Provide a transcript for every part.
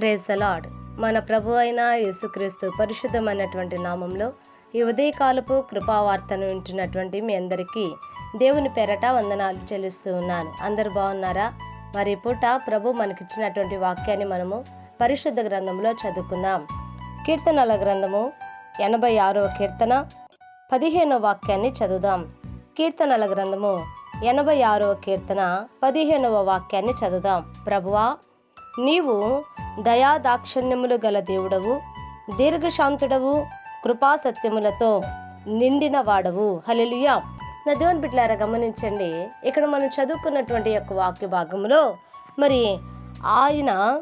Praise అలాడ్ మన ప్రభు అయిన యేసుక్రీస్తు పరిశుద్ధమైనటువంటి నామంలో ఈ ఉదయకాలపు కృపావార్తను వింటున్నటువంటి మీ అందరికీ దేవుని పేరట వందనాలు చెల్లిస్తూ ఉన్నాను. అందరు బాగున్నారా? మరి పూట ప్రభు మనకిచ్చినటువంటి వాక్యాన్ని మనము పరిశుద్ధ గ్రంథంలో చదువుకుందాం. కీర్తనల గ్రంథము ఎనభై ఆరవ కీర్తన పదిహేనో వాక్యాన్ని చదువుదాం. కీర్తనల గ్రంథము ఎనభై ఆరవ కీర్తన పదిహేనవ వాక్యాన్ని చదువుదాం. ప్రభువా నీవు దయాదాక్షిణ్యములు గల దేవుడవు దీర్ఘశాంతుడవు కృపాసత్యములతో నిండిన వాడవు. హలెలుయా నా దేవుని బిడ్డలారా గమనించండి. ఇక్కడ మనం చదువుకున్నటువంటి యొక్క వాక్య భాగంలో మరి ఆయన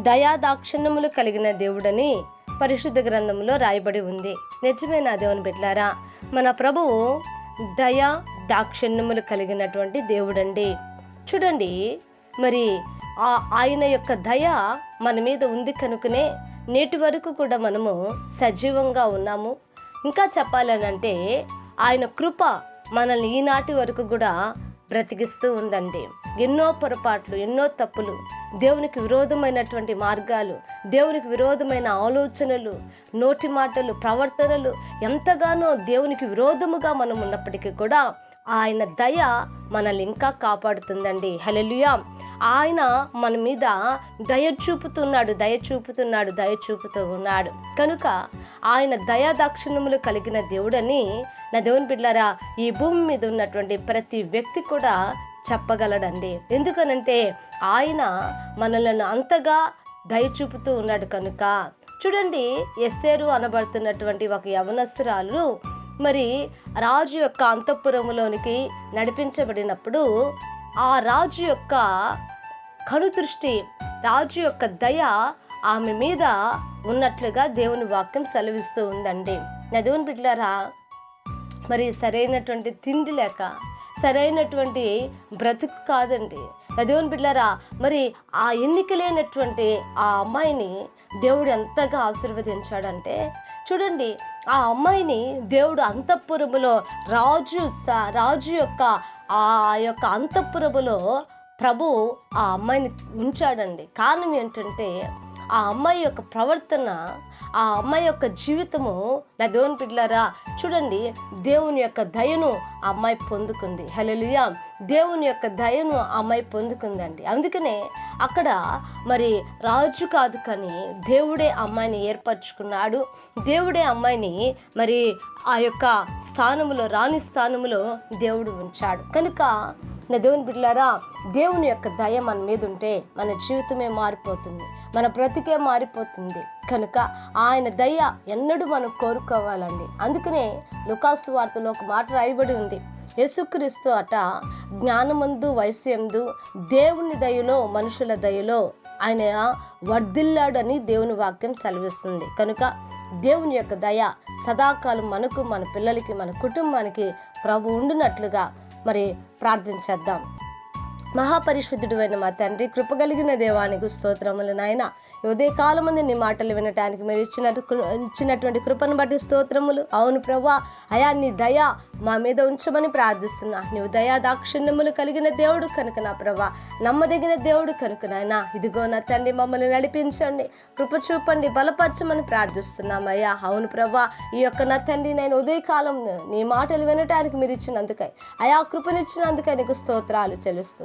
దయాదాక్షిణ్యములు కలిగిన దేవుడని పరిశుద్ధ గ్రంథంలో రాయబడి ఉంది. నిజమే నా దేవుని బిడ్డలారా మన ప్రభువు దయా దాక్షిణ్యములు కలిగినటువంటి దేవుడండి. చూడండి మరి ఆ ఆయన యొక్క దయ మన మీద ఉంది కనుకనే నేటి వరకు కూడా మనము సజీవంగా ఉన్నాము. ఇంకా చెప్పాలనంటే ఆయన కృప మనల్ని ఈనాటి వరకు కూడా బ్రతికిస్తూ ఉందండి. ఎన్నో పొరపాట్లు ఎన్నో తప్పులు దేవునికి విరోధమైనటువంటి మార్గాలు దేవునికి విరోధమైన ఆలోచనలు నోటి మాటలు ప్రవర్తనలు ఎంతగానో దేవునికి విరోధముగా మనం ఉన్నప్పటికీ కూడా ఆయన దయ మనల్ని ఇంకా కాపాడుతుందండి. హలెలుయా ఆయన మన మీద దయ చూపుతున్నాడు దయ చూపుతున్నాడు దయ చూపుతూ ఉన్నాడు. కనుక ఆయన దయా దాక్షిణ్యములు కలిగిన దేవుడని నా దేవుని బిడ్డారా ఈ భూమి మీద ఉన్నటువంటి ప్రతి వ్యక్తి కూడా చెప్పగలడండి. ఎందుకనంటే ఆయన మనలను అంతగా దయ చూపుతూ ఉన్నాడు కనుక. చూడండి ఎస్తేరు అనబడుతున్నటువంటి ఒక యవనస్తురాలు మరి రాజు యొక్క అంతఃపురములోనికి నడిపించబడినప్పుడు ఆ రాజు యొక్క కనుదృష్టి రాజు యొక్క దయ ఆమె మీద ఉన్నట్లుగా దేవుని వాక్యం సెలవిస్తూ ఉందండి. నా బిడ్డలారా మరి సరైనటువంటి తిండి లేక సరైనటువంటి బ్రతుకు కాదండి. నా దేవుని బిడ్డారా మరి ఆ ఎన్నిక లేనటువంటి ఆ అమ్మాయిని దేవుడు ఎంతగా ఆశీర్వదించాడంటే చూడండి ఆ అమ్మాయిని దేవుడు అంతఃపురములో రాజు స- రాజు యొక్క ఆ యొక్క అంతఃపురములో ప్రభు ఆ అమ్మాయిని ఉంచాడండి. కారణం ఏంటంటే ఆ అమ్మాయి యొక్క ప్రవర్తన ఆ అమ్మాయి యొక్క జీవితము నా దేవుని పిల్లరా చూడండి దేవుని యొక్క దయను ఆ అమ్మాయి పొందుకుంది. హలలుయా దేవుని యొక్క దయను అమ్మాయి పొందుకుందండి అందుకనే అక్కడ మరి రాజు కాదు కానీ దేవుడే అమ్మాయిని ఏర్పరచుకున్నాడు. దేవుడే అమ్మాయిని మరి ఆ యొక్క స్థానములో రాణి స్థానములో దేవుడు ఉంచాడు. కనుక నా దేవుని బిడ్డలారా దేవుని యొక్క దయ మన మీద ఉంటే మన జీవితమే మారిపోతుంది. మన బ్రతికే మారిపోతుంది. కనుక ఆయన దయ ఎన్నడూ మనం కోరుకోవాలండి. అందుకనే లుకాసు వార్తలో ఒక మాట రాయబడి ఉంది. యేసుక్రీస్తు అట జ్ఞానమందు వయస్సు ఎందు దేవుని దయలో మనుషుల దయలో ఆయన వర్ధిల్లాడని దేవుని వాక్యం సెలవిస్తుంది. కనుక దేవుని యొక్క దయ సదాకాలం మనకు మన పిల్లలకి మన కుటుంబానికి ప్రభు ఉండినట్లుగా మరి ప్రార్థించేద్దాం. మహాపరిశుద్ధుడు అయిన మా తండ్రి కృప కలిగిన దేవానికి స్తోత్రములు నాయన. ఈ ఉదయ నీ మాటలు వినటానికి మీరు ఇచ్చినట్టు ఇచ్చినటువంటి కృపను బట్టి స్తోత్రములు. అవును ప్రభా అయా నీ దయ మా మీద ఉంచమని ప్రార్థిస్తున్నా. నీవు దయా దాక్షిణ్యములు కలిగిన దేవుడు కనుక నా ప్రభా నమ్మదగిన దేవుడు కనుక నాయన. ఇదిగో నా తండ్రి మమ్మల్ని నడిపించండి. కృప చూపండి బలపరచమని ప్రార్థిస్తున్నాం అయ్యా. అవును ప్రభా ఈ యొక్క నా తండ్రి నేను ఉదయకాలం నీ మాటలు వినటానికి మీరు ఇచ్చినందుకై. అయా కృపనిచ్చినందుకై నీకు స్తోత్రాలు చెల్లిస్తూ.